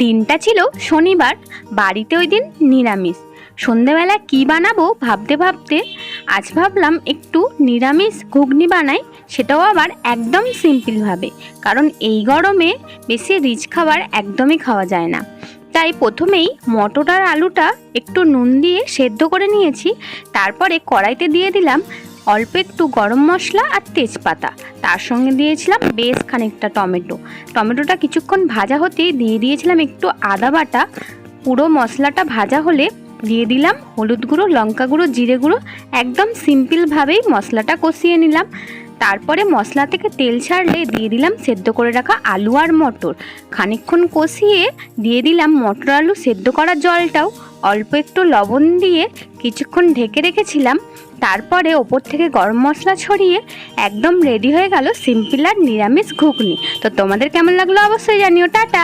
দিনটা ছিল শনিবার, বাড়িতে ওই দিন নিরামিষ। সন্ধেবেলা কি বানাবো ভাবতে ভাবতে আজ ভাবলাম একটু নিরামিষ ঘুগনি বানাই, সেটাও আবার একদম সিম্পলভাবে কারণ এই গরমে বেশি রিচ খাবার একদমই খাওয়া যায় না। তাই প্রথমেই মটর আর আলুটা একটু নুন দিয়ে সেদ্ধ করে নিয়েছি, তারপরে কড়াইতে দিয়ে দিলাম অল্প একটু গরম মশলা আর তেজপাতা। তার সঙ্গে দিয়েছিলাম বেশ খানিকটা টমেটো। টমেটোটা কিছুক্ষণ ভাজা হতেই দিয়ে দিয়েছিলাম একটু আদা বাটা। পুরো মশলাটা ভাজা হলে দিয়ে দিলাম হলুদ গুঁড়ো, লঙ্কা গুঁড়ো, জিরে গুঁড়ো। একদম সিম্পলভাবেই মশলাটা কষিয়ে নিলাম। তারপরে মশলা থেকে তেল ছাড়লে দিয়ে দিলাম সেদ্ধ করে রাখা আলু আর মটর। খানিকক্ষণ কষিয়ে দিয়ে দিলাম মটর আলু সেদ্ধ করা জলটাও। অল্প একটু লবণ দিয়ে কিছুক্ষণ ঢেকে রেখেছিলাম। তারপরে ওপর থেকে গরম মশলা ছড়িয়ে একদম রেডি হয়ে গেল সিম্পিল আর নিরামিষ ঘুগনি। তো তোমাদের কেমন লাগল অবশ্যই জানিও। টাটা!